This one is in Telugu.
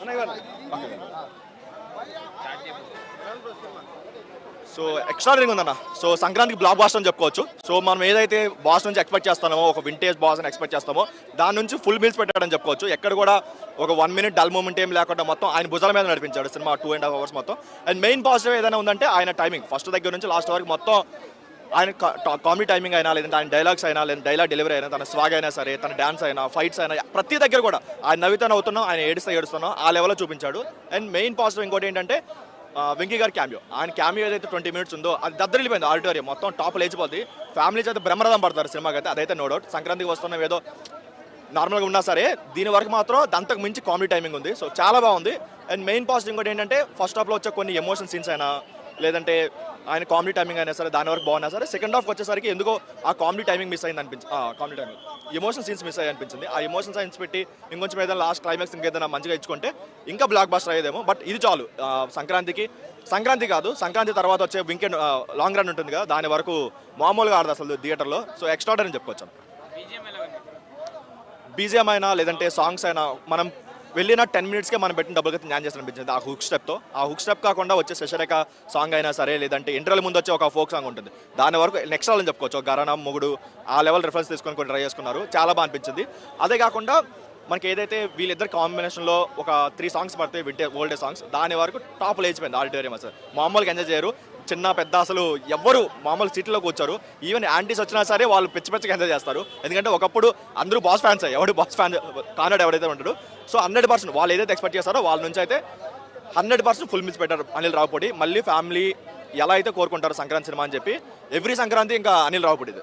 Ana igual. Vaya. Vaya. So extraordinary ఉందన్న. సో సంక్రాంతికి బ్లాక్ బాస్ట్ అని చెప్పుకోవచ్చు. సో మనం ఏదైతే బాస్ నుంచి ఎక్స్పెక్ట్ చేస్తామో ఒక వింటేజ్ బాస్ అని ఎక్స్పెక్ట్ చేస్తామో దాని నుంచి ఫుల్ మీల్స్ పెట్టాడని చెప్పుకోవచ్చు. ఎక్కడ కూడా ఒక వన్ మినిట్ డల్ మూమెంట్ ఏం లేకుండా మొత్తం ఆయన భుజాల మీద నడిపించాడు cinema two and half hours మొత్తం. అండ్ మెయిన్ పాజిటివ్ ఏదైనా ఉందంటే ఆయన టైమింగ్ ఫస్ట్ దగ్గర నుంచి లాస్ట్ వరకు మొత్తం ఆయన కామెడీ టైమింగ్ అయినా లేదంటే ఆయన డైలాగ్స్ అయినా లేదా డైలాగ్ డెలివరీ అయినా తన స్వాగ్ అయినా సరే తన డాన్స్ అయినా ఫైట్స్ అయినా ప్రతి దగ్గర కూడా ఆయన నవ్వుతా నవ్వుతున్నాం ఆయన ఏడుస్తా ఏడుస్తున్నాం ఆ లెవెల్లో చూపించాడు. అండ్ మెయిన్ పాజిటివ్ ఇంకోటి ఏంటంటే వెంకీ గారి క్యామియో ఆయన క్యామియో ఏదైతే ట్వంటీ మినిట్స్ ఉందో అది దద్దరిల్లిపోయింది ఆడిటోరియం. మొత్తం టాప్ లేచిపోద్ది. ఫ్యామిలీస్ అయితే బ్రహ్మరథం పడతారు సినిమాకి అయితే. అదైతే నో డౌట్ సంక్రాంతికి వస్తున్నాం ఏదో నార్మల్గా ఉన్నా సరే దీని వరకు మాత్రం దాంతకు మించి కామెడీ టైమింగ్ ఉంది. సో చాలా బాగుంది. అండ్ మెయిన్ పాజిటివ్ ఇంకోటి ఏంటంటే ఫస్ట్ హాఫ్లో వచ్చే కొన్ని ఎమోషన్ సీన్స్ అయినా లేదంటే ఆయన కామెడీ టైమింగ్ అయినా సరే దాని వరకు బాగున్నా సరే సెకండ్ హాఫ్ వచ్చేసరికి ఎందుకో ఆ కామెడీ టైమింగ్ మిస్ అయింది అనిపించింది comedy timing emotion scenes miss అయ్యి అనిపించింది. ఆ ఎమోషన్ సీన్స్ పెట్టి ఇంకొంచెం ఏదైనా లాస్ట్ క్లైమాక్స్ ఇంకేదైనా మంచిగా ఇచ్చుకుంటే ఇంకా బ్లాక్ బాస్టర్ అయ్యేదేమో. బట్ ఇది చాలు. సంక్రాంతికి సంక్రాంతి కాదు సంక్రాంతి తర్వాత వచ్చే వీకెండ్ లాంగ్ రన్ ఉంటుంది కదా దాని వరకు మామూలుగా ఆడదు అసలు థియేటర్లో సో ఎక్స్ట్రాడర్ అని చెప్పుకోవచ్చు. బీజిఎం అయినా లేదంటే సాంగ్స్ అయినా మనం వెళ్ళిన టెన్ మినిట్స్కే మనం పెట్టిన డబ్బులకి న్యాయం చేస్తాను అనిపించింది. ఆ హుక్ స్టెప్తో ఆ హుక్ స్టెప్ కాకుండా వచ్చే శశరేఖ సాంగ్ అయినా సరే లేదంటే ఇంటర్వెల్ ముందు వచ్చే ఒక ఫోక్ సాంగ్ ఉంటుంది. దాని వరకు నెక్స్ట్ అని చెప్పుకోవచ్చు. ఒక గరణం మొగుడు ఆ లెవెల్ రిఫరెన్స్ తీసుకొని కొన్ని ట్రై చేసుకున్నారు. చాలా బాగా అనిపించింది. అదే కాకుండా మనకి ఏదైతే వీళ్ళిద్దరు కాంబినేషన్లో ఒక త్రీ సాంగ్స్ పడితే వింటే ఓల్డే సాంగ్స్ దాని వరకు టాప్ లేచిపోయింది ఆడిటోరియం అసలు. మామూలుగా ఎంజాయ్ చేయరు. చిన్న పెద్ద అసలు ఎవ్వరు మామూలు సీట్లోకి వచ్చారు. ఈవెన్ యాంటీస్ వచ్చినా సరే వాళ్ళు పిచ్చి పిచ్చిగా ఎంజాయ్ చేస్తారు. ఎందుకంటే ఒకప్పుడు అందరూ బాస్ ఫ్యాన్స్ ఎవడు బాస్ ఫ్యాన్ కానాడు ఎవడైతే ఉంటాడు. సో హండ్రెడ్ పర్సెంట్ వాళ్ళు ఏదైతే ఎక్స్పెక్ట్ చేస్తారో వాళ్ళ నుంచి అయితే హండ్రెడ్ పర్సెంట్ ఫుల్ మిస్ పెట్టారు అనిల్ రావుపూడి. మళ్ళీ ఫ్యామిలీ ఎలా అయితే కోరుకుంటారు సంక్రాంతి సినిమా అని చెప్పి ఎవ్రీ సంక్రాంతి ఇంకా అనిల్ రావుపూడిది.